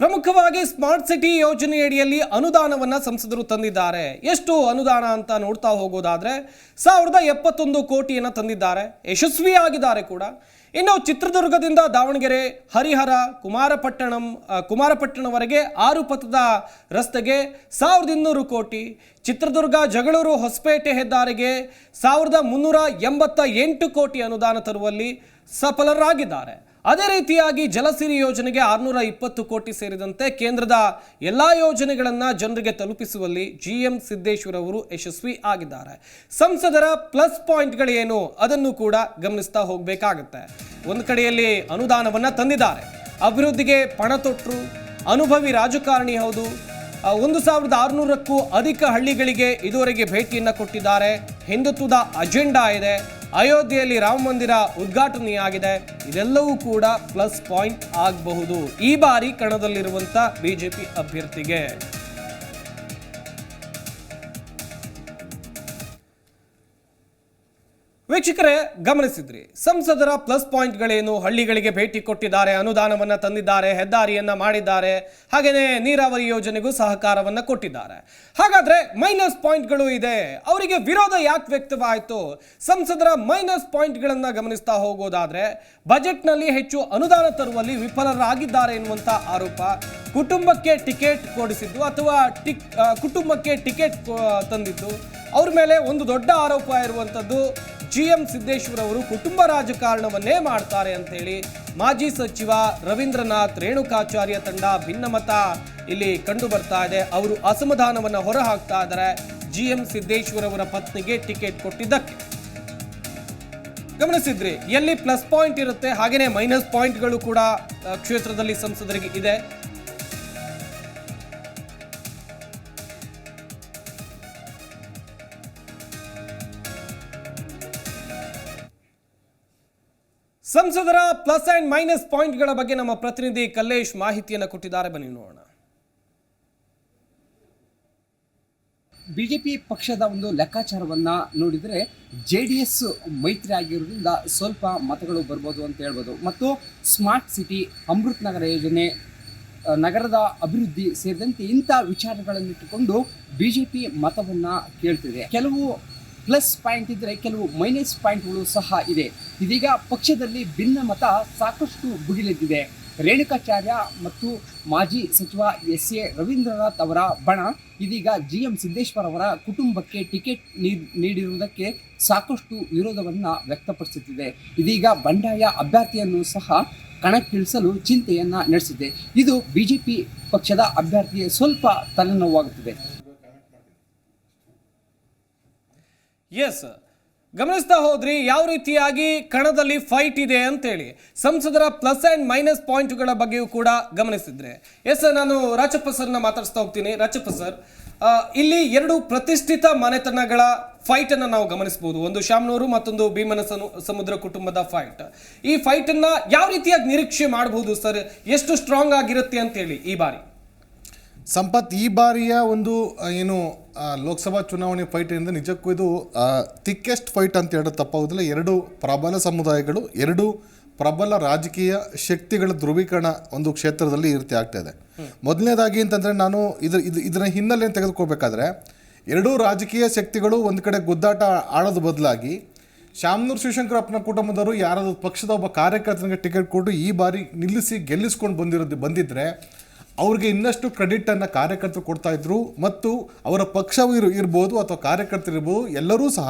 ಪ್ರಮುಖವಾಗಿ smart city ಯೋಜನೆಯಡಿಯಲ್ಲಿ ಅನುದಾನವನ್ನು ಸಂಸದರು ತಂದಿದ್ದಾರೆ. ಎಷ್ಟು ಅನುದಾನ ಅಂತ ನೋಡ್ತಾ ಹೋಗೋದಾದ್ರೆ ಸಾವಿರದ ಎಪ್ಪತ್ತೊಂದು ಕೋಟಿಯನ್ನು ತಂದಿದ್ದಾರೆ. ಯಶಸ್ವಿಯಾಗಿದ್ದಾರೆ ಕೂಡ. ಇನ್ನು ಚಿತ್ರದುರ್ಗದಿಂದ ದಾವಣಗೆರೆ, ಹರಿಹರ, ಕುಮಾರಪಟ್ಟಣಂ ಕುಮಾರಪಟ್ಟಣವರೆಗೆ ಆರು ಪಥದ ರಸ್ತೆಗೆ ಸಾವಿರದ ಇನ್ನೂರು ಕೋಟಿ. ಚಿತ್ರದುರ್ಗ, ಜಗಳೂರು, ಹೊಸಪೇಟೆ ಹೆದ್ದಾರಿಗೆ ಸಾವಿರದ ಮುನ್ನೂರ ಎಂಬತ್ತ ಎಂಟು ಕೋಟಿ ಅನುದಾನ ತರುವಲ್ಲಿ ಸಫಲರಾಗಿದ್ದಾರೆ. ಅದೇ ರೀತಿಯಾಗಿ ಜಲಸಿರಿ ಯೋಜನೆಗೆ ಆರುನೂರ ಇಪ್ಪತ್ತು ಕೋಟಿ ಸೇರಿದಂತೆ ಕೇಂದ್ರದ ಎಲ್ಲಾ ಯೋಜನೆಗಳನ್ನು ಜನರಿಗೆ ತಲುಪಿಸುವಲ್ಲಿ ಜಿ ಎಂ ಸಿದ್ದೇಶ್ವರ್ ಅವರು ಯಶಸ್ವಿ ಆಗಿದ್ದಾರೆ. ಸಂಸದರ ಪ್ಲಸ್ ಪಾಯಿಂಟ್ಗಳೇನು ಅದನ್ನು ಕೂಡ ಗಮನಿಸ್ತಾ ಹೋಗಬೇಕಾಗತ್ತೆ. ಒಂದು ಕಡೆಯಲ್ಲಿ ಅನುದಾನವನ್ನ ತಂದಿದ್ದಾರೆ. ಅಭಿವೃದ್ಧಿಗೆ ಪಣ ತೊಟ್ಟರು ಅನುಭವಿ ರಾಜಕಾರಣಿ ಹೌದು ಒಂದು ಸಾವಿರದ ಆರುನೂರಕ್ಕೂ ಅಧಿಕ ಹಳ್ಳಿಗಳಿಗೆ ಇದುವರೆಗೆ ಭೇಟಿಯನ್ನು ಕೊಟ್ಟಿದ್ದಾರೆ. ಹಿಂದುತ್ವದ ಅಜೆಂಡಾ ಇದೆ. ಅಯೋಧ್ಯೆಯಲ್ಲಿ ರಾಮ ಮಂದಿರ ಉದ್ಘಾಟನೆಯಾಗಿದೆ. ಇದೆಲ್ಲವೂ ಕೂಡ ಪ್ಲಸ್ ಪಾಯಿಂಟ್ ಆಗಬಹುದು. ಈ ಬಾರಿ ಕಣದಲ್ಲಿರುವಂತ ಬಿಜೆಪಿ ಅಭ್ಯರ್ಥಿಗೆ. ವೀಕ್ಷಕರೇ, ಗಮನಿಸಿದ್ರಿ, ಸಂಸದರ ಪ್ಲಸ್ ಪಾಯಿಂಟ್ಗಳೇನು ಹಳ್ಳಿಗಳಿಗೆ ಭೇಟಿ ಕೊಟ್ಟಿದ್ದಾರೆ, ಅನುದಾನವನ್ನು ತಂದಿದ್ದಾರೆ, ಹೆದ್ದಾರಿಯನ್ನ ಮಾಡಿದ್ದಾರೆ ಹಾಗೆಯೇ ನೀರಾವರಿ ಯೋಜನೆಗೂ ಸಹಕಾರವನ್ನು ಕೊಟ್ಟಿದ್ದಾರೆ. ಹಾಗಾದ್ರೆ ಮೈನಸ್ ಪಾಯಿಂಟ್ಗಳು ಇದೆ, ಅವರಿಗೆ ವಿರೋಧ ಯಾಕೆ ವ್ಯಕ್ತವಾಯಿತು? ಸಂಸದರ ಮೈನಸ್ ಪಾಯಿಂಟ್ಗಳನ್ನು ಗಮನಿಸ್ತಾ ಹೋಗೋದಾದ್ರೆ ಬಜೆಟ್ನಲ್ಲಿ ಹೆಚ್ಚು ಅನುದಾನ ತರುವಲ್ಲಿ ವಿಫಲರಾಗಿದ್ದಾರೆ ಎನ್ನುವಂಥ ಆರೋಪ. ಕುಟುಂಬಕ್ಕೆ ಟಿಕೆಟ್ ಕೊಡಿಸಿದ್ದು ಅಥವಾ ಟಿಕ್ ಕುಟುಂಬಕ್ಕೆ ಟಿಕೆಟ್ ತಂದಿದ್ದು, ಅವ್ರ ಮೇಲೆ ಒಂದು ದೊಡ್ಡ ಆರೋಪ ಇರುವಂಥದ್ದು ಜಿ ಎಂ ಸಿದ್ದೇಶ್ವರ್ ಅವರು ಕುಟುಂಬ ರಾಜಕಾರಣವನ್ನೇ ಮಾಡ್ತಾರೆ ಅಂತೇಳಿ ಮಾಜಿ ಸಚಿವ ರವೀಂದ್ರನಾಥ್ ರೇಣುಕಾಚಾರ್ಯ ತಂಡ ಭಿನ್ನಮತ ಇಲ್ಲಿ ಕಂಡು ಬರ್ತಾ ಇದೆ. ಅವರು ಅಸಮಾಧಾನವನ್ನು ಹೊರ ಹಾಕ್ತಾ ಇದ್ದಾರೆ ಜಿ ಎಂ ಸಿದ್ದೇಶ್ವರ್ ಅವರ ಪತ್ನಿಗೆ ಟಿಕೆಟ್ ಕೊಟ್ಟಿದ್ದಕ್ಕೆ. ಗಮನಿಸಿದ್ರಿ, ಎಲ್ಲಿ ಪ್ಲಸ್ ಪಾಯಿಂಟ್ ಇರುತ್ತೆ ಹಾಗೆಯೇ ಮೈನಸ್ ಪಾಯಿಂಟ್ಗಳು ಕೂಡ ಕ್ಷೇತ್ರದಲ್ಲಿ ಸಂಸದರಿಗೆ ಇದೆ. ಸಂಸದರ ಪ್ಲಸ್ ಅಂಡ್ ಮೈನಸ್ ಪಾಯಿಂಟ್ಗಳ ಬಗ್ಗೆ ನಮ್ಮ ಪ್ರತಿನಿಧಿ ಕಲ್ಲೇಶ್ ಮಾಹಿತಿಯನ್ನು ಕೊಟ್ಟಿದ್ದಾರೆ. ಬನ್ನಿ ನೋಡೋಣ. ಬಿಜೆಪಿ ಪಕ್ಷದ ಒಂದು ಲೆಕ್ಕಾಚಾರವನ್ನು ನೋಡಿದರೆ ಜೆ ಡಿ ಎಸ್ ಮೈತ್ರಿ ಆಗಿರೋದ್ರಿಂದ ಸ್ವಲ್ಪ ಮತಗಳು ಬರ್ಬೋದು ಅಂತ ಹೇಳ್ಬೋದು. ಮತ್ತು ಸ್ಮಾರ್ಟ್ ಸಿಟಿ ಅಮೃತ್ ನಗರ ಯೋಜನೆ ನಗರದ ಅಭಿವೃದ್ಧಿ ಸೇರಿದಂತೆ ಇಂಥ ವಿಚಾರಗಳನ್ನಿಟ್ಟುಕೊಂಡು ಬಿ ಜೆ ಪಿ ಮತವನ್ನು ಕೇಳ್ತಿದೆ. ಕೆಲವು ಪ್ಲಸ್ ಪಾಯಿಂಟ್ ಇದ್ದರೆ ಕೆಲವು ಮೈನಸ್ ಪಾಯಿಂಟ್ಗಳು ಸಹ ಇದೆ. ಇದೀಗ ಪಕ್ಷದಲ್ಲಿ ಭಿನ್ನ ಮತ ಸಾಕಷ್ಟು ಭುಗಿಲೆದ್ದಿದೆ ರೇಣುಕಾಚಾರ್ಯ ಮತ್ತು ಮಾಜಿ ಸಚಿವ ಎಸ್ ಎ ರವೀಂದ್ರನಾಥ್ ಅವರ ಬಣ, ಇದೀಗ ಜಿ ಎಂ ಸಿದ್ದೇಶ್ವರ್ ಅವರ ಕುಟುಂಬಕ್ಕೆ ಟಿಕೆಟ್ ನೀಡಿರುವುದಕ್ಕೆ ಸಾಕಷ್ಟು ವಿರೋಧವನ್ನು ವ್ಯಕ್ತಪಡಿಸುತ್ತಿದೆ. ಇದೀಗ ಬಂಡಾಯ ಅಭ್ಯರ್ಥಿಯನ್ನು ಸಹ ಕಣಕ್ಕಿಳಿಸಲು ಚಿಂತೆಯನ್ನು ನಡೆಸಿದೆ. ಇದು ಬಿಜೆಪಿ ಪಕ್ಷದ ಅಭ್ಯರ್ಥಿಗೆ ಸ್ವಲ್ಪ ತಲೆನೋವಾಗುತ್ತದೆ. ಎಸ್ ಗಮನಿಸ್ತಾ ಹೋದ್ರಿ, ಯಾವ ರೀತಿಯಾಗಿ ಕಣದಲ್ಲಿ ಫೈಟ್ ಇದೆ ಅಂತೇಳಿ. ಸಂಸದರ ಪ್ಲಸ್ ಅಂಡ್ ಮೈನಸ್ ಪಾಯಿಂಟ್ಗಳ ಬಗ್ಗೆಯೂ ಕೂಡ ಗಮನಿಸಿದ್ರೆ. ಎಸ್ ನಾನು ರಾಚಪ್ಪ ಸರ್ನ ಮಾತಾಡಿಸ್ತಾ ಹೋಗ್ತೀನಿ. ರಾಜಪ್ಪ ಸರ್ ಇಲ್ಲಿ ಎರಡು ಪ್ರತಿಷ್ಠಿತ ಮನೆತನಗಳ ಫೈಟ್ ಅನ್ನ ನಾವು ಗಮನಿಸಬಹುದು ಒಂದು ಶಾಮನೂರು, ಮತ್ತೊಂದು ಭೀಮನ ಸಮುದ್ರ ಕುಟುಂಬದ ಫೈಟ್ ಈ ಫೈಟ್ ಅನ್ನ ಯಾವ ರೀತಿಯಾಗಿ ನಿರೀಕ್ಷೆ ಮಾಡಬಹುದು ಸರ್ ಎಷ್ಟು ಸ್ಟ್ರಾಂಗ್ ಆಗಿರುತ್ತೆ ಅಂತೇಳಿ ಈ ಬಾರಿ. ಸಂಪತ್ ಈ ಬಾರಿಯ ಒಂದು ಏನು ಲೋಕಸಭಾ ಚುನಾವಣೆ ಫೈಟಿನಿಂದ ನಿಜಕ್ಕೂ ಇದು ಥಿಕ್ಕೆಸ್ಟ್ ಫೈಟ್ ಅಂತ ಹೇಳೋದು ತಪ್ಪಾಗೋದಿಲ್ಲ. ಎರಡು ಪ್ರಬಲ ಸಮುದಾಯಗಳು, ಎರಡು ಪ್ರಬಲ ರಾಜಕೀಯ ಶಕ್ತಿಗಳ ಧ್ರುವೀಕರಣ ಒಂದು ಕ್ಷೇತ್ರದಲ್ಲಿ ಈ ರೀತಿ ಆಗ್ತಾ ಇದೆ. ಮೊದಲನೇದಾಗಿ ಅಂತಂದರೆ ನಾನು ಇದ್ರ ಇದು ಇದರ ಹಿನ್ನೆಲೆ ತೆಗೆದುಕೊಳ್ಬೇಕಾದ್ರೆ, ಎರಡೂ ರಾಜಕೀಯ ಶಕ್ತಿಗಳು ಒಂದು ಕಡೆ ಗುದ್ದಾಟ ಆಡೋದು ಬದಲಾಗಿ, ಶಾಮನೂರು ಶಿವಶಂಕರಪ್ಪನ ಕುಟುಂಬದವರು ಯಾರಾದರೂ ಪಕ್ಷದ ಒಬ್ಬ ಕಾರ್ಯಕರ್ತನಿಗೆ ಟಿಕೆಟ್ ಕೊಟ್ಟು ಈ ಬಾರಿ ನಿಲ್ಲಿಸಿ, ಗೆಲ್ಲಿಸ್ಕೊಂಡು ಬಂದಿರೋದು ಬಂದಿದ್ದರೆ ಅವ್ರಿಗೆ ಇನ್ನಷ್ಟು ಕ್ರೆಡಿಟನ್ನು ಕಾರ್ಯಕರ್ತರು ಕೊಡ್ತಾ ಇದ್ರು ಮತ್ತು ಅವರ ಪಕ್ಷವೂ ಇರು ಇರ್ಬೋದು ಅಥವಾ ಕಾರ್ಯಕರ್ತರು ಇರ್ಬೋದು, ಎಲ್ಲರೂ ಸಹ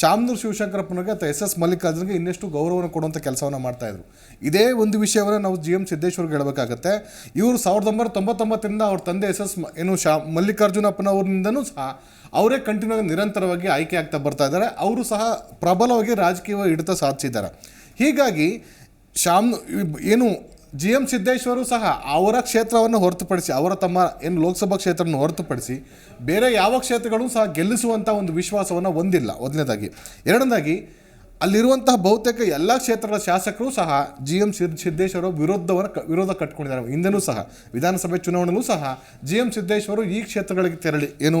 ಶಾಮನೂರು ಶಿವಶಂಕರಪ್ಪನಿಗೆ ಅಥವಾ ಎಸ್ ಎಸ್ ಮಲ್ಲಿಕಾರ್ಜುನ್ಗೆ ಇನ್ನಷ್ಟು ಗೌರವವನ್ನು ಕೊಡುವಂಥ ಕೆಲಸವನ್ನು ಮಾಡ್ತಾಯಿದ್ರು ಇದೇ ಒಂದು ವಿಷಯವನ್ನು ನಾವು ಜಿ ಎಂ ಸಿದ್ದೇಶ್ವರ್ಗೆ ಹೇಳಬೇಕಾಗತ್ತೆ. ಇವರು ಸಾವಿರದ ಒಂಬೈನೂರ ತೊಂಬತ್ತೊಂಬತ್ತರಿಂದ ಅವ್ರ ತಂದೆ ಎಸ್ ಎಸ್ ಏನು ಶಾ ಮಲ್ಲಿಕಾರ್ಜುನಪ್ಪನವ್ರಿಂದನೂ ಸಹ ಅವರೇ ಕಂಟಿನ್ಯೂ ಆಗಿ ನಿರಂತರವಾಗಿ ಆಯ್ಕೆ ಆಗ್ತಾ ಬರ್ತಾ ಇದ್ದಾರೆ. ಅವರು ಸಹ ಪ್ರಬಲವಾಗಿ ರಾಜಕೀಯ ಹಿಡಿತ ಸಾಧಿಸಿದ್ದಾರೆ. ಹೀಗಾಗಿ ಶಾಮ್ ಏನು ಜಿ ಎಂ ಸಿದ್ದೇಶ್ವರು ಸಹ ಅವರ ಕ್ಷೇತ್ರವನ್ನು ಹೊರತುಪಡಿಸಿ, ಅವರ ತಮ್ಮ ಏನು ಲೋಕಸಭಾ ಕ್ಷೇತ್ರವನ್ನು ಹೊರತುಪಡಿಸಿ ಬೇರೆ ಯಾವ ಕ್ಷೇತ್ರಗಳು ಸಹ ಗೆಲ್ಲಿಸುವಂಥ ಒಂದು ವಿಶ್ವಾಸವನ್ನು ಹೊಂದಿಲ್ಲ. ಒಂದನೇದಾಗಿ ಎರಡನೇದಾಗಿ ಅಲ್ಲಿರುವಂತಹ ಬಹುತೇಕ ಎಲ್ಲ ಕ್ಷೇತ್ರಗಳ ಶಾಸಕರು ಸಹ ಜಿ ಎಂ ಸಿದ್ದೇಶ್ವರ ವಿರೋಧವನ್ನು ವಿರೋಧ ಕಟ್ಕೊಂಡಿದ್ದಾರೆ. ಹಿಂದೆನೂ ಸಹ, ವಿಧಾನಸಭೆ ಚುನಾವಣೆಯಲ್ಲೂ ಸಹ ಜಿ ಎಂ ಸಿದ್ದೇಶ್ವರು ಈ ಕ್ಷೇತ್ರಗಳಿಗೆ ತೆರಳಿ. ಏನು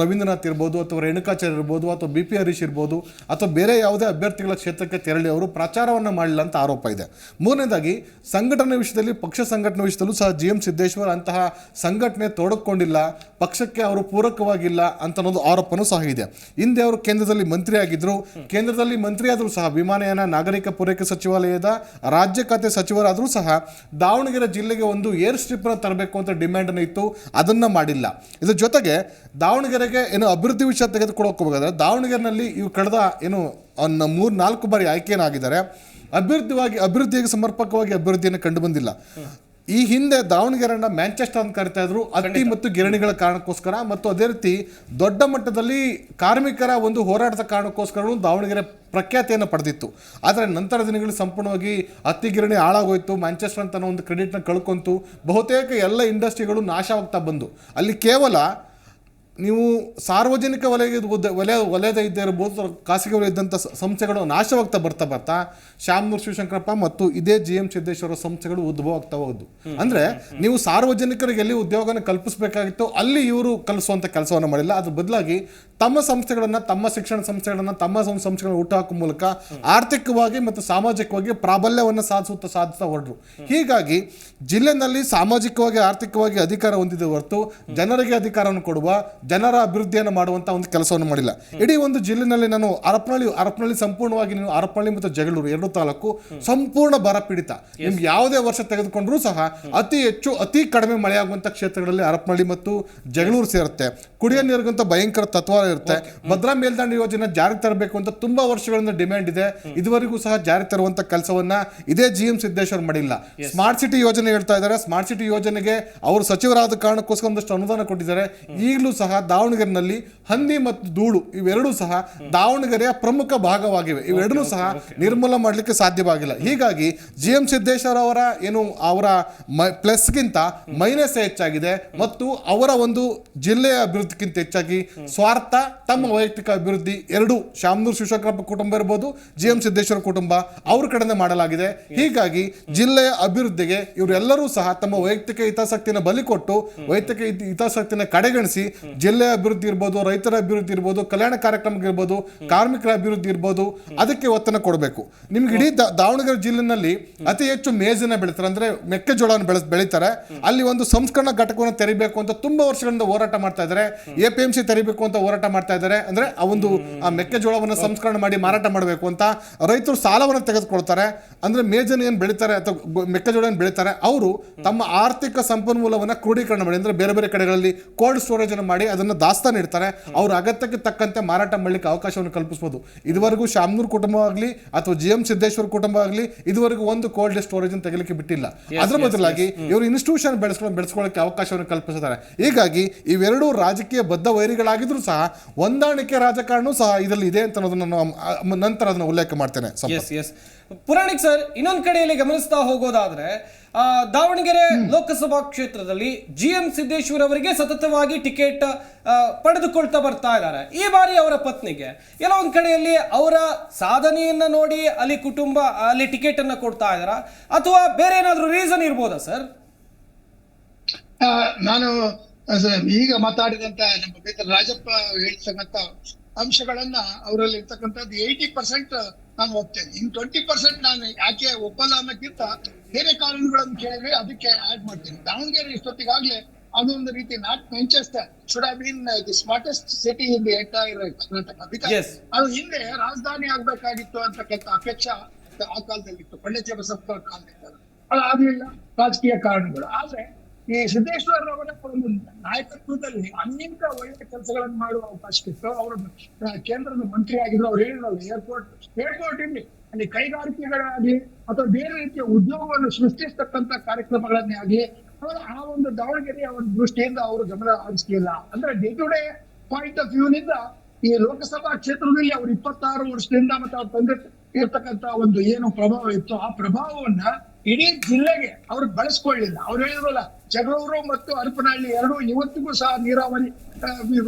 ರವೀಂದ್ರನಾಥ್ ಇರ್ಬೋದು ಅಥವಾ ರೇಣುಕಾಚಾರ್ಯ ಇರ್ಬೋದು ಅಥವಾ ಬಿ ಪಿ ಹರೀಶ್ ಇರ್ಬೋದು ಅಥವಾ ಬೇರೆ ಯಾವುದೇ ಅಭ್ಯರ್ಥಿಗಳ ಕ್ಷೇತ್ರಕ್ಕೆ ತೆರಳಿ ಅವರು ಪ್ರಚಾರವನ್ನು ಮಾಡಲಿಲ್ಲ ಅಂತ ಆರೋಪ ಇದೆ. ಮೂರನೇದಾಗಿ, ಸಂಘಟನೆ ವಿಷಯದಲ್ಲಿ, ಪಕ್ಷ ಸಂಘಟನೆ ವಿಷಯದಲ್ಲೂ ಸಹ ಜಿ ಎಂ ಸಿದ್ದೇಶ್ವರ ಅಂತಹ ಸಂಘಟನೆ ತೊಡಕೊಂಡಿಲ್ಲ, ಪಕ್ಷಕ್ಕೆ ಅವರು ಪೂರಕವಾಗಿಲ್ಲ ಅಂತ ಅನ್ನೋದು ಆರೋಪನೂ ಸಹ ಇದೆ. ಹಿಂದೆ ಅವರು ಕೇಂದ್ರದಲ್ಲಿ ಮಂತ್ರಿ ಆಗಿದ್ದರು ಕೇಂದ್ರದಲ್ಲಿ ಮಂತ್ರಿ ಆದರೂ ಸಹ ವಿಮಾನಯಾನ ನಾಗರಿಕ ಪೂರೈಕೆ ಸಚಿವಾಲಯದ ರಾಜ್ಯ ಖಾತೆ ಸಚಿವರಾದರೂ ಸಹ ದಾವಣಗೆರೆ ಜಿಲ್ಲೆಗೆ ಒಂದು ಏರ್ ಸ್ಟ್ರಿಪ್ನ ತರಬೇಕು ಅಂತ ಡಿಮ್ಯಾಂಡ್ ಇತ್ತು, ಅದನ್ನ ಮಾಡಿಲ್ಲ. ಇದ್ರ ಜೊತೆಗೆ ದಾವಣಗೆರೆಗೆ ಏನು ಅಭಿವೃದ್ಧಿ ವಿಷಯ ತೆಗೆದುಕೊಳ್ಳೋಕೆ ಹೋಗೋದಾದ್ರೆ ದಾವಣಗೆರೆನಲ್ಲಿ ಇವು ಕಳೆದ ಏನು ಮೂರು ನಾಲ್ಕು ಬಾರಿ ಆಯ್ಕೆಯನ್ನಾಗಿದ್ದಾರೆ. ಅಭಿವೃದ್ಧಿವಾಗಿ, ಅಭಿವೃದ್ಧಿಗೆ ಸಮರ್ಪಕವಾಗಿ ಅಭಿವೃದ್ಧಿಯನ್ನು ಕಂಡು ಬಂದಿಲ್ಲ. ಈ ಹಿಂದೆ ದಾವಣಗೆರೆನ ಮ್ಯಾಂಚೆಸ್ಟರ್ ಅಂತ ಕರಿತಾ ಇದ್ರು. ಅತ್ತಿ ಮತ್ತು ಗಿರಣಿಗಳ ಕಾರಣಕ್ಕೋಸ್ಕರ ಮತ್ತು ಅದೇ ರೀತಿ ದೊಡ್ಡ ಮಟ್ಟದಲ್ಲಿ ಕಾರ್ಮಿಕರ ಒಂದು ಹೋರಾಟದ ಕಾರಣಕ್ಕೋಸ್ಕರ ದಾವಣಗೆರೆ ಪ್ರಖ್ಯಾತಿಯನ್ನು ಪಡೆದಿತ್ತು. ಆದರೆ ನಂತರ ದಿನಗಳಲ್ಲಿ ಸಂಪೂರ್ಣವಾಗಿ ಹತ್ತಿ ಗಿರಣಿ ಹಾಳಾಗೋಯ್ತು. ಮ್ಯಾಂಚೆಸ್ಟರ್ ಅಂತ ಒಂದು ಕ್ರೆಡಿಟ್ನ ಕಳ್ಕೊಂತು. ಬಹುತೇಕ ಎಲ್ಲ ಇಂಡಸ್ಟ್ರಿಗಳು ನಾಶವಾಗ್ತಾ ಬಂದು. ಅಲ್ಲಿ ಕೇವಲ ನೀವು ಸಾರ್ವಜನಿಕ ವಲಯದ ವಲಯ, ವಲಯದ ಇದ್ದೇ ಇರ್ಬೋದು ಖಾಸಗಿ ವಲಯ ಇದ್ದಂಥ ಸ- ಸಂಸ್ಥೆಗಳು ನಾಶವಾಗ್ತಾ ಬರ್ತಾ ಬರ್ತಾ ಶ್ಯಾಮನೂರ್ ಶಿವಶಂಕರಪ್ಪ ಮತ್ತು ಇದೇ ಜಿ ಎಂ ಸಿದ್ದೇಶ್ವರ ಸಂಸ್ಥೆಗಳು ಉದ್ಭವ ಆಗ್ತಾ ಹೋದ್ದು. ಅಂದ್ರೆ ನೀವು ಸಾರ್ವಜನಿಕರಿಗೆ ಎಲ್ಲಿ ಉದ್ಯೋಗನ ಕಲ್ಪಿಸಬೇಕಾಗಿತ್ತು ಅಲ್ಲಿ ಇವರು ಕಲಿಸುವಂತ ಕೆಲಸವನ್ನು ಮಾಡಿಲ್ಲ. ಅದ್ರ ಬದಲಾಗಿ ತಮ್ಮ ಸಂಸ್ಥೆಗಳನ್ನು ತಮ್ಮ ಶಿಕ್ಷಣ ಸಂಸ್ಥೆಗಳನ್ನು ತಮ್ಮ ಸಂಸ್ಥೆಗಳನ್ನು ಹುಟ್ಟುಹಾಕುವ ಮೂಲಕ ಆರ್ಥಿಕವಾಗಿ ಮತ್ತು ಸಾಮಾಜಿಕವಾಗಿ ಪ್ರಾಬಲ್ಯವನ್ನು ಸಾಧಿಸುತ್ತಾ ಸಾಧಿಸ್ತಾ ಹೊರಟ್ರು. ಹೀಗಾಗಿ ಜಿಲ್ಲೆನಲ್ಲಿ ಸಾಮಾಜಿಕವಾಗಿ ಆರ್ಥಿಕವಾಗಿ ಅಧಿಕಾರ ಹೊಂದಿದೆ ಹೊರತು ಜನರಿಗೆ ಅಧಿಕಾರವನ್ನು ಕೊಡುವ ಜನರ ಅಭಿವೃದ್ಧಿಯನ್ನು ಮಾಡುವಂಥ ಒಂದು ಕೆಲಸವನ್ನು ಮಾಡಿಲ್ಲ. ಇಡೀ ಒಂದು ಜಿಲ್ಲೆನಲ್ಲಿ ನಾನು ಹರಪನಹಳ್ಳಿ ಹರಪನಹಳ್ಳಿ ಸಂಪೂರ್ಣವಾಗಿ ನೀವು ಹರಪನಹಳ್ಳಿ ಮತ್ತು ಜಗಳೂರು ಎರಡು ತಾಲೂಕು ಸಂಪೂರ್ಣ ಬರ ಪೀಡಿತ ನಿಮ್ಗೆ ಯಾವುದೇ ವರ್ಷ ತೆಗೆದುಕೊಂಡ್ರೂ ಸಹ ಅತಿ ಹೆಚ್ಚು ಅತಿ ಕಡಿಮೆ ಮಳೆಯಾಗುವಂಥ ಕ್ಷೇತ್ರಗಳಲ್ಲಿ ಹರಪನಹಳ್ಳಿ ಮತ್ತು ಜಗಳೂರು ಸೇರುತ್ತೆ. ಕುಡಿಯೋ ನೀರಿಗಂತ ಭಯಂಕರ ತತ್ವ ಇರುತ್ತೆ. ಭದ್ರಾ ಮೇಲ್ದಂಡ ಯೋಜನೆ ಜಾರಿಗೆ ತರಬೇಕು ಅಂತ ತುಂಬಾ ವರ್ಷಗಳಿಂದ ಡಿಮ್ಯಾಂಡ್ ಇದೆ. ಇದುವರೆಗೂ ಸಹ ಜಾರಿ ತರುವಂತ ಕೆಲಸವನ್ನ ಇದೇ ಜಿ ಎಂ ಸಿದ್ದೇಶ್ವರ್ ಮಾಡಿಲ್ಲ. ಸ್ಮಾರ್ಟ್ ಸಿಟಿ ಯೋಜನೆ ಹೇಳ್ತಾ ಇದ್ದಾರೆ. ಸ್ಮಾರ್ಟ್ ಸಿಟಿ ಯೋಜನೆಗೆ ಅವರು ಸಚಿವರಾದ ಕಾರಣಕ್ಕೋಸ್ಕರ ಒಂದಷ್ಟು ಅನುದಾನ ಕೊಟ್ಟಿದ್ದಾರೆ. ಈಗಲೂ ಸಹ ದಾವಣಗೆರೆನಲ್ಲಿ ಹಂದಿ ಮತ್ತು ಧೂಳು ಇವೆರಡೂ ಸಹ ದಾವಣಗೆರೆಯ ಪ್ರಮುಖ ಭಾಗವಾಗಿವೆ. ಇವೆರಡೂ ಸಹ ನಿರ್ಮೂಲ ಮಾಡಲಿಕ್ಕೆ ಸಾಧ್ಯವಾಗಿಲ್ಲ. ಹೀಗಾಗಿ ಜಿ ಎಂ ಸಿದ್ದೇಶ್ವರ ಅವರ ಏನು ಅವರ ಪ್ಲಸ್ಗಿಂತ ಮೈನಸ್ ಹೆಚ್ಚಾಗಿದೆ. ಮತ್ತು ಅವರ ಒಂದು ಜಿಲ್ಲೆಯ ಅಭಿವೃದ್ಧಿಗಿಂತ ಹೆಚ್ಚಾಗಿ ಸ್ವಾರ್ಥ, ತಮ್ಮ ವೈಯಕ್ತಿಕ ಅಭಿವೃದ್ಧಿ ಎರಡು. ಶಾಮನೂರ್ ಶಿವಶಂಕರಪ್ಪ ಕುಟುಂಬ ಇರ್ಬೋದು ಜಿ ಎಂ ಸಿದ್ದೇಶ್ವರ ಕುಟುಂಬ, ಅವ್ರ ಕಡೆಯಿಂದ ಮಾಡಲಾಗಿದೆ. ಹೀಗಾಗಿ ಜಿಲ್ಲೆಯ ಅಭಿವೃದ್ಧಿಗೆ ಇವರೆಲ್ಲರೂ ಸಹ ತಮ್ಮ ವೈಯಕ್ತಿಕ ಹಿತಾಸಕ್ತಿನ ಬಲಿ ಕೊಟ್ಟು, ವೈಯಕ್ತಿಕ ಹಿತ- ಹಿತಾಸಕ್ತಿನ ಕಡೆಗಣಿಸಿ, ಜಿಲ್ಲೆಯ ಅಭಿವೃದ್ಧಿ ಇರ್ಬೋದು, ರೈತರ ಅಭಿವೃದ್ಧಿ ಇರ್ಬೋದು, ಕಲ್ಯಾಣ ಕಾರ್ಯಕ್ರಮಗಳಿರ್ಬೋದು ಕಾರ್ಮಿಕರ ಅಭಿವೃದ್ಧಿ ಇರ್ಬೋದು, ಅದಕ್ಕೆ ಒತ್ತನ್ನು ಕೊಡಬೇಕು. ನಿಮ್ಗೆ ಇಡೀ ದಾವಣಗೆರೆ ಜಿಲ್ಲೆನಲ್ಲಿ ಅತಿ ಹೆಚ್ಚು ಮೇಜನ್ನ ಬೆಳಿತಾರೆ. ಅಂದ್ರೆ ಮೆಕ್ಕೆಜೋಳವನ್ನು ಬೆಳೆ ಬೆಳಿತಾರೆ. ಅಲ್ಲಿ ಒಂದು ಸಂಸ್ಕರಣ ಘಟಕವನ್ನು ತೆರಿಬೇಕು ಅಂತ ತುಂಬಾ ವರ್ಷಗಳಿಂದ ಹೋರಾಟ ಮಾಡ್ತಾ ಇದ್ದಾರೆ. ಎ ಪಿ ಎಂ ಸಿ ತೆರಿಬೇಕು ಅಂತ ಹೋರಾಟ ಮಾಡ್ತಾ ಇದ್ದಾರೆ. ಅಂದ್ರೆ ಆ ಒಂದು ಆ ಮೆಕ್ಕೆಜೋಳವನ್ನು ಸಂಸ್ಕರಣೆ ಮಾಡಿ ಮಾರಾಟ ಮಾಡಬೇಕು ಅಂತ ರೈತರು ಸಾಲವನ್ನು ತೆಗೆದುಕೊಳ್ತಾರೆ. ಅಂದ್ರೆ ಮೇಜನ್ ಏನು ಬೆಳಿತಾರೆ ಅಥವಾ ಮೆಕ್ಕೆಜೋಳ ಏನು ಬೆಳಿತಾರೆ ಅವರು ತಮ್ಮ ಆರ್ಥಿಕ ಸಂಪನ್ಮೂಲವನ್ನು ಕ್ರೋಢೀಕರಣ ಮಾಡಿ ಅಂದ್ರೆ ಬೇರೆ ಬೇರೆ ಕಡೆಗಳಲ್ಲಿ ಕೋಲ್ಡ್ ಸ್ಟೋರೇಜ್ ಅನ್ನು ಮಾಡಿ ಅದನ್ನು ದಾಸ್ತಾನು ಇಡ್ತಾರೆ. ಅವ್ರ ಅಗತ್ಯಕ್ಕೆ ತಕ್ಕಂತೆ ಮಾರಾಟ ಮಾಡಲಿಕ್ಕೆ ಅವಕಾಶವನ್ನು ಕಲ್ಪಿಸಬಹುದು ಇದುವರೆಗೂ ಶಾಮನೂರ್ ಕುಟುಂಬ ಆಗಲಿ ಅಥವಾ ಜಿ ಎಂ ಸಿದ್ದೇಶ್ವರ ಕುಟುಂಬ ಆಗಲಿ ಇದುವರೆಗೂ ಒಂದು ಕೋಲ್ಡ್ ಸ್ಟೋರೇಜ್ ಅನ್ನು ತೆಗಲಿಕ್ಕೆ ಬಿಟ್ಟಿಲ್ಲ. ಅದ್ರ ಬದಲಾಗಿ ಇವರು ಇನ್ಸ್ಟಿಟ್ಯೂಷನ್ ಬೆಳೆಸ್ಕೊಂಡು ಬೆಳೆಸ್ಕೊಳ್ಳೋಕೆ ಅವಕಾಶವನ್ನು ಕಲ್ಪಿಸಿದ್ದಾರೆ ಹೀಗಾಗಿ ಇವೆರಡೂ ರಾಜಕೀಯ ಬದ್ಧ ವೈರಿಗಳಾಗಿದ್ರು ಸಹ ಹೊಂದಾಣಿಕೆ ರಾಜಕಾರಣವೂ ಸಹ ಇದರಲ್ಲಿ ಇದೆ ಅಂತ ಅನ್ನೋದನ್ನ ನಾನು ನಂತರ ಅದನ್ನ ಉಲ್ಲೇಖ ಮಾಡ್ತೇನೆ. ಎಸ್ ಎಸ್ ಪುರಾಣಿಕ್ ಸರ್ ಇನ್ನೊಂದ್ ಕಡೆಯಲ್ಲಿ ಗಮನಿಸ್ತಾ ಹೋಗೋದಾದ್ರೆ ಆ, ದಾವಣಗೆರೆ ಲೋಕಸಭಾ ಕ್ಷೇತ್ರದಲ್ಲಿ ಜಿ ಎಂ ಸಿದ್ದೇಶ್ವರ್ ಅವರಿಗೆ ಸತತವಾಗಿ ಟಿಕೆಟ್ ಪಡೆದುಕೊಳ್ತಾ ಬರ್ತಾ ಇದ್ದಾರೆ. ಈ ಬಾರಿ ಅವರ ಪತ್ನಿಗೆ ಏನೋ ಒಂದ್ ಕಡೆಯಲ್ಲಿ ಅವರ ಸಾಧನೆಯನ್ನ ನೋಡಿ ಅಲ್ಲಿ ಕುಟುಂಬ ಅಲ್ಲಿ ಟಿಕೆಟ್ ಅನ್ನು ಕೊಡ್ತಾ ಇದಾರ ಅಥವಾ ಬೇರೆ ಏನಾದ್ರೂ ರೀಸನ್ ಇರ್ಬೋದಾ ಸರ್? ನಾನು ಈಗ ಮಾತಾಡಿದಂತ ನಮ್ಮ ಮಿತ್ರ ರಾಜಪ್ಪ ಹೇಳ್ತಕ್ಕಂತ ಅಂಶಗಳನ್ನ ಅವರಲ್ಲಿ ಇರ್ತಕ್ಕಂಥದ್ದು ಏಯ್ಟಿ ಪರ್ಸೆಂಟ್ ನಾನು ಹೋಗ್ತೇನೆ ಇನ್ ಟ್ವೆಂಟಿ ಪರ್ಸೆಂಟ್ ನಾನು ಯಾಕೆ ಒಪ್ಪಲ್ಲ ಅನ್ನೋಕ್ಕಿಂತ ಬೇರೆ ಕಾರಣಗಳನ್ನು ಕೇಳಿದ್ರೆ ಅದಕ್ಕೆ ಆಡ್ ಮಾಡ್ತೀನಿ. ದಾವಣಗೆರೆ ಇಷ್ಟೊತ್ತಿಗಾಗ್ಲೇ ಅದೊಂದು ರೀತಿ not Manchester should have been the smartest city in the entire Karnataka because. ಅದು ಹಿಂದೆ ರಾಜಧಾನಿ ಆಗ್ಬೇಕಾಗಿತ್ತು ಅಂತಕ್ಕಂಥ ಅಪೇಕ್ಷೆ ಆ ಕಾಲದಲ್ಲಿತ್ತು. ಪಂಡಿತ ಬಸಪ್ಪ ಕಾಲದಿಂದ ಅದು ಆಗ್ಲಿಲ್ಲ ರಾಜಕೀಯ ಕಾರಣಗಳು. ಆದ್ರೆ ಈ ಸಿದ್ದೇಶ್ವರ ಅವರ ಒಂದು ನಾಯಕತ್ವದಲ್ಲಿ ಅನೇಕ ಒಳ್ಳೆಯ ಕೆಲಸಗಳನ್ನು ಮಾಡುವ ಅವಕಾಶ ಇತ್ತು. ಅವರು ಕೇಂದ್ರದ ಮಂತ್ರಿ ಆಗಿದ್ರು ಅವ್ರು ಹೇಳಿದ್ರಲ್ಲ ಏರ್ಪೋರ್ಟ್ ಏರ್ಪೋರ್ಟ್ ಇಲ್ಲಿ, ಅಲ್ಲಿ ಕೈಗಾರಿಕೆಗಳಾಗಿ ಅಥವಾ ಬೇರೆ ರೀತಿಯ ಉದ್ಯೋಗವನ್ನು ಸೃಷ್ಟಿಸತಕ್ಕಂತ ಕಾರ್ಯಕ್ರಮಗಳನ್ನೇ ಆಗಲಿ, ಅವರು ಆ ಒಂದು ದಾವಣಗೆರೆಯ ಒಂದು ದೃಷ್ಟಿಯಿಂದ ಅವರು ಗಮನ ಹರಿಸಲಿಲ್ಲ. ಅಂದ್ರೆ day to day point of ವ್ಯೂನಿಂದ ಈ ಲೋಕಸಭಾ ಕ್ಷೇತ್ರದಲ್ಲಿ ಅವ್ರು ಇಪ್ಪತ್ತಾರು ವರ್ಷದಿಂದ ಮತ್ತೆ ಅವ್ರ ತಂದೆ ಇರ್ತಕ್ಕಂತ ಒಂದು ಏನು ಪ್ರಭಾವ ಇತ್ತು ಆ ಪ್ರಭಾವವನ್ನ ಇಡೀ ಜಿಲ್ಲೆಗೆ ಅವ್ರು ಬಳಸ್ಕೊಳ್ಳಿಲ್ಲ. ಅವ್ರು ಹೇಳಿದ್ರಲ್ಲ, ಜಗಳೂರು ಮತ್ತು ಹರಪನಹಳ್ಳಿ ಎರಡು ಇವತ್ತಿಗೂ ಸಹ ನೀರಾವರಿ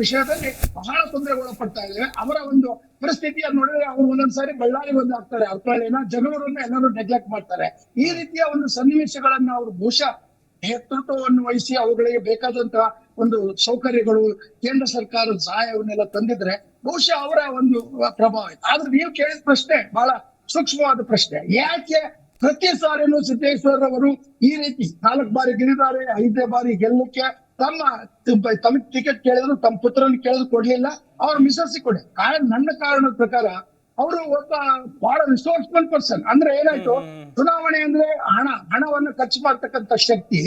ವಿಷಯದಲ್ಲಿ ಬಹಳ ತೊಂದರೆಗೊಳಪಡ್ತಾ ಇದ್ದೇವೆ ಅವರ ಒಂದು ಪರಿಸ್ಥಿತಿಯನ್ನು ನೋಡಿದ್ರೆ ಅವರು ಒಂದೊಂದ್ಸಾರಿ ಬಳ್ಳಾರಿ ಬಂದು ಹಾಕ್ತಾರೆ ಹರಪನಹಳ್ಳಿನ ಜಗಳೂರನ್ನ ಎಲ್ಲರೂ ನೆಗ್ಲೆಕ್ಟ್ ಮಾಡ್ತಾರೆ. ಈ ರೀತಿಯ ಒಂದು ಸನ್ನಿವೇಶಗಳನ್ನ ಅವರು ಬಹುಶಃ ನೇತೃತ್ವವನ್ನು ವಹಿಸಿ ಅವುಗಳಿಗೆ ಬೇಕಾದಂತಹ ಒಂದು ಸೌಕರ್ಯಗಳು, ಕೇಂದ್ರ ಸರ್ಕಾರದ ಸಹಾಯವನ್ನೆಲ್ಲ ತಂದಿದ್ರೆ ಬಹುಶಃ ಅವರ ಒಂದು ಪ್ರಭಾವ ಇತ್ತು ಆದ್ರೆ ನೀವು ಕೇಳಿದ ಪ್ರಶ್ನೆ ಬಹಳ ಸೂಕ್ಷ್ಮವಾದ ಪ್ರಶ್ನೆ. ಯಾಕೆ ಪ್ರತಿ ಸಾರಿನೂ ಸಿದ್ದೇಶ್ವರ್ ಅವರು ಈ ರೀತಿ ನಾಲ್ಕು ಬಾರಿ ಗೆದ್ದಿದ್ದಾರೆ ಐದನೇ ಬಾರಿ ಗೆಲ್ಲಕ್ಕೆ ತಮ್ಮ ತಮ್ಮ ಟಿಕೆಟ್ ಕೇಳಿದ್ರು ತಮ್ಮ ಪುತ್ರನ ಕೇಳಿದ್ರು ಕೊಡ್ಲಿಲ್ಲ. ಅವ್ರ ಮಿಸಸ್ ಕೊಡಿ ಕಾರಣ ನನ್ನ ಕಾರಣದ ಪ್ರಕಾರ ಅವರು ಒಬ್ಬ ಬಹಳ ರಿಸೋರ್ಸ್ಫುಲ್ ಪರ್ಸನ್ ಅಂದ್ರೆ ಏನಾಯ್ತು? ಚುನಾವಣೆ ಅಂದ್ರೆ ಹಣ ಹಣವನ್ನು ಖರ್ಚು ಮಾಡ್ತಕ್ಕಂತ ಶಕ್ತಿ.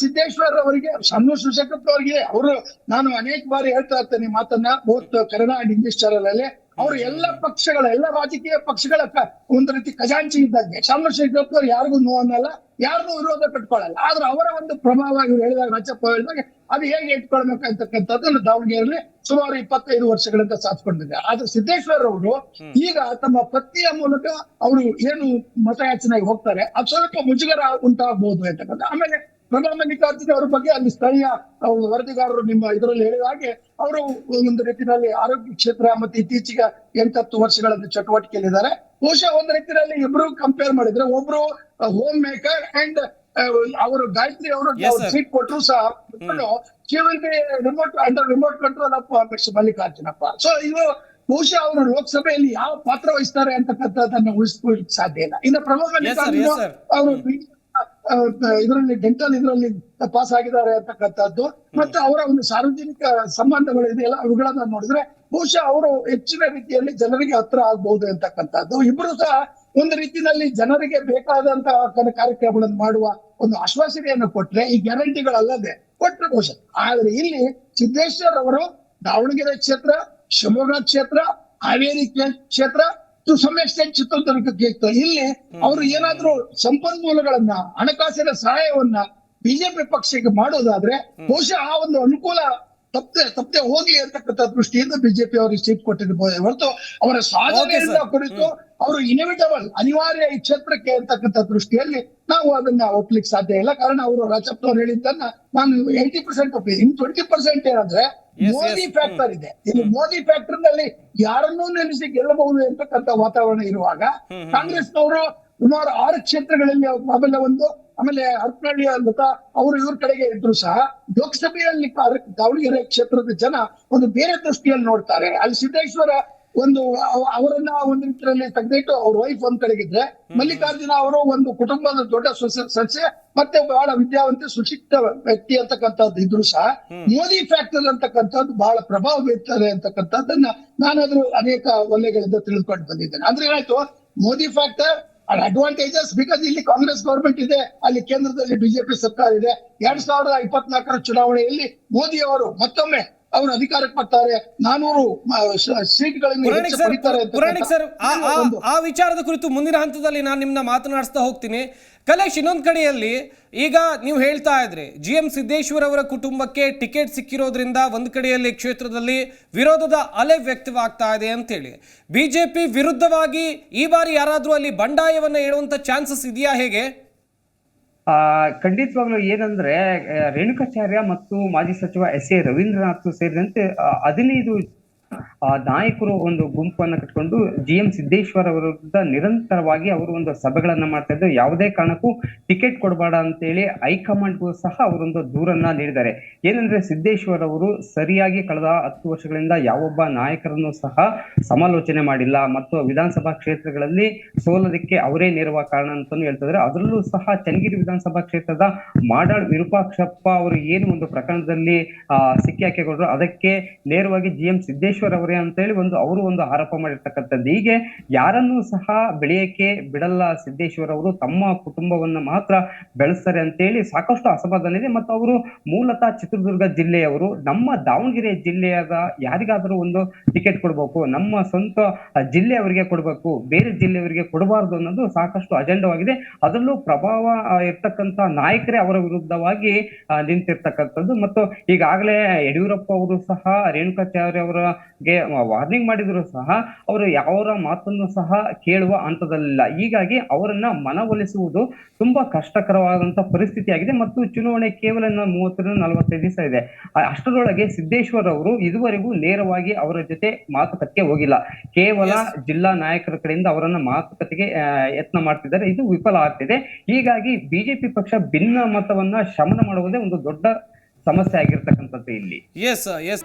ಸಿದ್ದೇಶ್ವರ್ ಅವರಿಗೆ ಸಣ್ಣ ಸುಶಕ್ತ ಅವರಿಗೆ ಅವರು ನಾನು ಅನೇಕ ಬಾರಿ ಹೇಳ್ತಾ ಇರ್ತೇನೆ ಮಾತನ್ನ. ಬೋತ್ ಕನ್ನಡ ಇಂಗ್ಲಿಷ್ ಚಾನಲ್ ಅಲ್ಲಿ. ಅವರು ಎಲ್ಲ ಪಕ್ಷಗಳ ಎಲ್ಲ ರಾಜಕೀಯ ಪಕ್ಷಗಳ ಒಂದು ರೀತಿ ಖಜಾಂಚಿ ಇದ್ದಂಗೆ. ಚಂದ್ರಶೇಖರ್ ಅವರು ಯಾರಿಗೂ ನೋವನ್ನಲ್ಲ ಯಾರಿಗೂ ವಿರೋಧ ಕಟ್ಕೊಳ್ಳಲ್ಲ ಆದ್ರೆ ಅವರ ಒಂದು ಪ್ರಭಾವ ಇವ್ರು ಹೇಳಿದಾಗ ರಾಜಪ್ಪ ಹೇಳಿದಾಗ ಅದು ಹೇಗೆ ಇಟ್ಕೊಳ್ಬೇಕಂತಕ್ಕಂಥದ್ದನ್ನು ದಾವಣಗೆರೆಯಲ್ಲಿ ಸುಮಾರು ಇಪ್ಪತ್ತೈದು ವರ್ಷಗಳಿಂದ ಸಾಧಿಸ್ಕೊಂಡಿದೆ ಆದ್ರೆ ಸಿದ್ದೇಶ್ವರ್ ಅವರು ಈಗ ತಮ್ಮ ಪತ್ನಿಯ ಮೂಲಕ ಅವರು ಏನು ಮತಯಾಚನೆಗೆ ಹೋಗ್ತಾರೆ ಅದು ಸ್ವಲ್ಪ ಮುಜುಗರ ಉಂಟಾಗಬಹುದು ಅಂತಕ್ಕಂಥ ಆಮೇಲೆ ಪ್ರಣಬ್ ಮಲ್ಲಿಕಾರ್ಜುನ ಅವರ ಬಗ್ಗೆ ಅಲ್ಲಿ ಸ್ಥಳೀಯ ವರದಿಗಾರರು ನಿಮ್ಮ ಇದರಲ್ಲಿ ಹೇಳಿದ ಹಾಗೆ ಅವರು ಒಂದು ರೀತಿಯಲ್ಲಿ ಆರೋಗ್ಯ ಕ್ಷೇತ್ರ ಮತ್ತೆ ಇತ್ತೀಚೆಗೆ ಎಂಟತ್ತು ಚಟುವಟಿಕೆಯಲ್ಲಿ ಚಟುವಟಿಕೆಯಲ್ಲಿದ್ದಾರೆ. ಬಹುಶಃ ಒಂದು ರೀತಿಯಲ್ಲಿ ಇಬ್ರು ಕಂಪೇರ್ ಮಾಡಿದ್ರೆ ಒಬ್ರು ಹೋಮ್ ಮೇಕರ್ ಅಂಡ್ ಅವರು ಗಾಯತ್ರಿ ಅವರು ಸೀಟ್ ಕೊಟ್ಟರು ಸಹ. She will be remote under remote control of mister Mallikarjunappa. So ಇದು ಬಹುಶಃ ಅವರು ಲೋಕಸಭೆಯಲ್ಲಿ ಯಾವ ಪಾತ್ರ ವಹಿಸ್ತಾರೆ ಅಂತಕ್ಕಂಥದ್ದನ್ನು ಉಳಿಸ್ಕೊಳ್ಳಿಕ್ ಸಾಧ್ಯ ಇಲ್ಲ. ಇನ್ನು sir. ಅವರು ಇದರಲ್ಲಿ ಡೆಂಟಲ್ ಇದರಲ್ಲಿ ಪಾಸ್ ಆಗಿದ್ದಾರೆ ಅಂತಕ್ಕಂಥದ್ದು. ಮತ್ತೆ ಅವರ ಒಂದು ಸಾರ್ವಜನಿಕ ಸಂಬಂಧಗಳು ಇದೆಯಲ್ಲ, ಅವುಗಳನ್ನ ನೋಡಿದ್ರೆ ಬಹುಶಃ ಅವರು ಹೆಚ್ಚಿನ ರೀತಿಯಲ್ಲಿ ಜನರಿಗೆ ಹತ್ರ ಆಗ್ಬಹುದು ಅಂತಕ್ಕಂಥದ್ದು. ಇಬ್ರು ಸಹ ಒಂದು ರೀತಿಯಲ್ಲಿ ಜನರಿಗೆ ಬೇಕಾದಂತಹ ಕ- ಕಾರ್ಯಕ್ರಮಗಳನ್ನು ಮಾಡುವ ಒಂದು ಆಶ್ವಾಸನೆಯನ್ನು ಕೊಟ್ರೆ ಈ ಗ್ಯಾರಂಟಿಗಳಲ್ಲದೆ ಕೊಟ್ರೆ ಬಹುಶಃ. ಆದ್ರೆ ಇಲ್ಲಿ ಸಿದ್ದೇಶ್ವರ್ ಅವರು ದಾವಣಗೆರೆ ಕ್ಷೇತ್ರ, ಶಿವಮೊಗ್ಗ ಕ್ಷೇತ್ರ, ಹಾವೇರಿ ಕ್ಷೇ- ಕ್ಷೇತ್ರ ಟು ಸಮಸ್ಯೆ ಚಿತ್ರದುರ್ಗಕ್ಕೆ ಇತ್ತು ಇಲ್ಲಿ ಅವರು ಏನಾದ್ರೂ ಸಂಪನ್ಮೂಲಗಳನ್ನ ಹಣಕಾಸಿನ ಸಹಾಯವನ್ನ ಬಿಜೆಪಿ ಪಕ್ಷಕ್ಕೆ ಮಾಡೋದಾದ್ರೆ ಬಹುಶಃ ಆ ಒಂದು ಅನುಕೂಲ ತಪ್ಪದೆ ತಪ್ಪದೆ ಹೋಗ್ಲಿ ಅಂತಕ್ಕಂಥ ದೃಷ್ಟಿಯಿಂದ ಬಿಜೆಪಿ ಅವರಿಗೆ ಸೀಟ್ ಕೊಟ್ಟಿರ್ಬೋದು ಹೊರತು ಅವರ ಸಾಧನೆಯಿಂದ. ಕುರಿತು ಅವರು ಇನಿವಿಟಬಲ್ ಅನಿವಾರ್ಯ ಈ ಕ್ಷೇತ್ರಕ್ಕೆ ಅಂತಕ್ಕಂಥ ದೃಷ್ಟಿಯಲ್ಲಿ ನಾವು ಅದನ್ನ ಒಪ್ಲಿಕ್ಕೆ ಸಾಧ್ಯ ಇಲ್ಲ. ಕಾರಣ ಅವರು ರಾಜಪ್ಪ ಅವ್ರು ಹೇಳಿದ್ದನ್ನ ನಾನು ಏಯ್ಟಿ ಪರ್ಸೆಂಟ್ ಒಪ್ಪಿದೆ. ಇನ್ ಟ್ವೆಂಟಿ ಪರ್ಸೆಂಟ್ ಏನಂದ್ರೆ ಮೋದಿ ಫ್ಯಾಕ್ಟರ್ ಇದೆ. ಇಲ್ಲಿ ಮೋದಿ ಫ್ಯಾಕ್ಟರ್ನಲ್ಲಿ ಯಾರನ್ನೂ ನೆನೆಸಿ ಗೆಲ್ಲಬಹುದು ಅಂತಕ್ಕಂಥ ವಾತಾವರಣ ಇರುವಾಗ ಕಾಂಗ್ರೆಸ್ನವರು ಸುಮಾರು ಆರು ಕ್ಷೇತ್ರಗಳಲ್ಲಿ ಆಮೇಲೆ ಒಂದು ಆಮೇಲೆ ಹರಪನಹಳ್ಳಿಯ ಅಂತ ಅವರು ಇವ್ರ ಕಡೆಗೆ ಇದ್ರು ಸಹ ಲೋಕಸಭೆಯಲ್ಲಿ ದಾವಣಗೆರೆ ಕ್ಷೇತ್ರದ ಜನ ಒಂದು ಬೇರೆ ದೃಷ್ಟಿಯಲ್ಲಿ ನೋಡ್ತಾರೆ. ಅಲ್ಲಿ ಸಿದ್ದೇಶ್ವರ ಒಂದು ಅವ- ಅವರನ್ನ ಒಂದು ರೀತಿಯಲ್ಲಿ ತೆಗೆದಿಟ್ಟು ಅವ್ರ ವೈಫ್ ಒಂದ್ ಕಡೆಗಿದ್ರೆ ಮಲ್ಲಿಕಾರ್ಜುನ ಅವರು ಒಂದು ಕುಟುಂಬದ ದೊಡ್ಡ ಸಸ್ಯ ಸದಸ್ಯ ಮತ್ತೆ ಬಹಳ ವಿದ್ಯಾವಂತ ಸುಶಿಕ್ತ ವ್ಯಕ್ತಿ ಅಂತಕ್ಕಂಥದ್ದು ಇದ್ರು ಸಹ ಮೋದಿ ಫ್ಯಾಕ್ಟರ್ ಅಂತಕ್ಕಂಥದ್ದು ಬಹಳ ಪ್ರಭಾವ ಬೀರ್ತದೆ ಅಂತಕ್ಕಂಥದ್ದನ್ನ ನಾನಾದ್ರೂ ಅನೇಕ ವಲಯಗಳಿಂದ ತಿಳಿದುಕೊಂಡು ಬಂದಿದ್ದೇನೆ. ಅಂದ್ರೆ ಏನಾಯ್ತು? ಮೋದಿ ಫ್ಯಾಕ್ಟರ್ ಅಡ್ವಾಂಟೇಜಸ್ ಬಿಕಾಸ್ ಇಲ್ಲಿ ಕಾಂಗ್ರೆಸ್ ಗೌರ್ಮೆಂಟ್ ಇದೆ, ಅಲ್ಲಿ ಕೇಂದ್ರದಲ್ಲಿ ಬಿಜೆಪಿ ಸರ್ಕಾರ ಇದೆ. ಎರಡ್ ಸಾವಿರದ ಇಪ್ಪತ್ನಾಲ್ಕರ ಚುನಾವಣೆಯಲ್ಲಿ ಮೋದಿ ಅವರು ಮತ್ತೊಮ್ಮೆ ಅವರು ಅಧಿಕಾರಕ್ಕೆ ಬರ್ತಾರೆ. ನಾನೂರು ಸರ್ ಆ- ವಿಚಾರದ ಕುರಿತು ಮುಂದಿನ ಹಂತದಲ್ಲಿ ನಾನು ನಿಮ್ಮನ್ನ ಮಾತನಾಡಿಸ್ತಾ ಹೋಗ್ತೀನಿ. ಕಲೇಶ್ ಇನ್ನೊಂದು ಕಡೆಯಲ್ಲಿ ಈಗ ನೀವು ಹೇಳ್ತಾ ಇದ್ರಿ ಜಿ ಎಂ ಸಿದ್ದೇಶ್ವರ್ ಅವರ ಕುಟುಂಬಕ್ಕೆ ಟಿಕೆಟ್ ಸಿಕ್ಕಿರೋದ್ರಿಂದ ಒಂದು ಕಡೆಯಲ್ಲಿ ಕ್ಷೇತ್ರದಲ್ಲಿ ವಿರೋಧದ ಅಲೆ ವ್ಯಕ್ತವಾಗ್ತಾ ಇದೆ ಅಂತೇಳಿ. ಬಿಜೆಪಿ ವಿರುದ್ಧವಾಗಿ ಈ ಬಾರಿ ಯಾರಾದರೂ ಅಲ್ಲಿ ಬಂಡಾಯವನ್ನ ಹೇಳುವಂತ ಚಾನ್ಸಸ್ ಇದೆಯಾ ಹೇಗೆ? ಆ ಖಂಡಿತವಾಗ್ಲೂ ಏನಂದ್ರೆ ರೇಣುಕಾಚಾರ್ಯ ಮತ್ತು ಮಾಜಿ ಸಚಿವ ಎಸ್ ಎ ರವೀಂದ್ರನಾಥ್ ಸೇರಿದಂತೆ ಹದಿನೈದು ಆ, ನಾಯಕರು ಒಂದು ಗುಂಪನ್ನ ಕಟ್ಕೊಂಡು ಜಿ ಎಂ ಸಿದ್ದೇಶ್ವರ್ ಅವರ ನಿರಂತರವಾಗಿ ಅವರು ಒಂದು ಸಭೆಗಳನ್ನ ಮಾಡ್ತಾ ಇದ್ದು ಯಾವುದೇ ಕಾರಣಕ್ಕೂ ಟಿಕೆಟ್ ಕೊಡಬೇಡ ಅಂತೇಳಿ ಹೈಕಮಾಂಡ್ಗೂ ಸಹ ಅವರೊಂದು ದೂರನ್ನ ನೀಡಿದ್ದಾರೆ. ಏನಂದ್ರೆ ಸಿದ್ದೇಶ್ವರ್ ಅವರು ಸರಿಯಾಗಿ ಕಳೆದ ಹತ್ತು ವರ್ಷಗಳಿಂದ ಯಾವೊಬ್ಬ ನಾಯಕರನ್ನು ಸಹ ಸಮಾಲೋಚನೆ ಮಾಡಿಲ್ಲ. ಮತ್ತು ವಿಧಾನಸಭಾ ಕ್ಷೇತ್ರಗಳಲ್ಲಿ ಸೋಲೋದಕ್ಕೆ ಅವರೇ ನೇರವ ಕಾರಣ ಅಂತಾನು ಹೇಳ್ತಿದ್ದಾರೆ ಅದರಲ್ಲೂ ಸಹ ಚನ್ನಗಿರಿ ವಿಧಾನಸಭಾ ಕ್ಷೇತ್ರದ ಮಾಡಾಳ್ ವಿರೂಪಾಕ್ಷಪ್ಪ ಅವರು ಏನು ಒಂದು ಪ್ರಕರಣದಲ್ಲಿ ಸಿಕ್ಕಿ ಹಾಕಿಕೊಂಡ್ರು ಅದಕ್ಕೆ ನೇರವಾಗಿ ಜಿ ಎಂ ಸಿದ್ದೇಶ್ವರ್ ಅವರೇ ಅಂತೇಳಿ ಒಂದು ಅವರು ಒಂದು ಆರೋಪ ಮಾಡಿರ್ತಕ್ಕಂಥದ್ದು. ಹೀಗೆ ಯಾರನ್ನು ಸಹ ಬೆಳೆಯಕ್ಕೆ ಬಿಡಲ್ಲ ಸಿದ್ದೇಶ್ವರ್ ಅವರು, ತಮ್ಮ ಕುಟುಂಬವನ್ನ ಮಾತ್ರ ಬೆಳೆಸ್ತಾರೆ ಅಂತೇಳಿ ಸಾಕಷ್ಟು ಅಸಮಾಧಾನ ಇದೆ. ಮತ್ತು ಅವರು ಮೂಲತಃ ಚಿತ್ರದುರ್ಗ ಜಿಲ್ಲೆಯವರು, ನಮ್ಮ ದಾವಣಗೆರೆ ಜಿಲ್ಲೆಯಾದ ಯಾರಿಗಾದರೂ ಒಂದು ಟಿಕೆಟ್ ಕೊಡಬೇಕು, ನಮ್ಮ ಸ್ವಂತ ಜಿಲ್ಲೆಯವರಿಗೆ ಕೊಡಬೇಕು, ಬೇರೆ ಜಿಲ್ಲೆಯವರಿಗೆ ಕೊಡಬಾರದು ಅನ್ನೋದು ಸಾಕಷ್ಟು ಅಜೆಂಡವಾಗಿದೆ. ಅದರಲ್ಲೂ ಪ್ರಭಾವ ಇರ್ತಕ್ಕಂಥ ನಾಯಕರೇ ಅವರ ವಿರುದ್ಧವಾಗಿ ನಿಂತಿರ್ತಕ್ಕಂಥದ್ದು. ಮತ್ತು ಈಗಾಗಲೇ ಯಡಿಯೂರಪ್ಪ ಅವರು ಸಹ, ರೇಣುಕಾಚಾರ್ಯ ಅವರಿಗೆ ವಾರ್ನಿಂಗ್ ಮಾಡಿದ್ರು ಸಹ ಅವರು ಯಾವರ ಮಾತನ್ನು ಸಹ ಕೇಳುವ ಹಂತದಲ್ಲಿಲ್ಲ. ಹೀಗಾಗಿ ಅವರನ್ನ ಮನವೊಲಿಸುವುದು ತುಂಬಾ ಕಷ್ಟಕರವಾದಂತಹ ಪರಿಸ್ಥಿತಿ ಆಗಿದೆ ಮತ್ತು ಚುನಾವಣೆ ಕೇವಲ ಮೂವತ್ತರಿಂದ ನಲವತ್ತೈದು ದಿವಸ ಇದೆ. ಅಷ್ಟರೊಳಗೆ ಸಿದ್ದೇಶ್ವರ್ ಅವರು ಇದುವರೆಗೂ ನೇರವಾಗಿ ಅವರ ಜೊತೆ ಮಾತುಕತೆಗೆ ಹೋಗಿಲ್ಲ. ಕೇವಲ ಜಿಲ್ಲಾ ನಾಯಕರ ಕಡೆಯಿಂದ ಅವರನ್ನ ಮಾತುಕತೆಗೆ ಯತ್ನ ಮಾಡ್ತಿದ್ದಾರೆ. ಇದು ವಿಫಲ ಆಗ್ತಿದೆ. ಹೀಗಾಗಿ ಬಿಜೆಪಿ ಪಕ್ಷ ಭಿನ್ನ ಮತವನ್ನ ಶಮನ ಮಾಡುವುದೇ ಒಂದು ದೊಡ್ಡ ಸಮಸ್ಯೆ ಆಗಿರ್ತಕ್ಕಂಥದ್ದು ಇಲ್ಲಿ. S S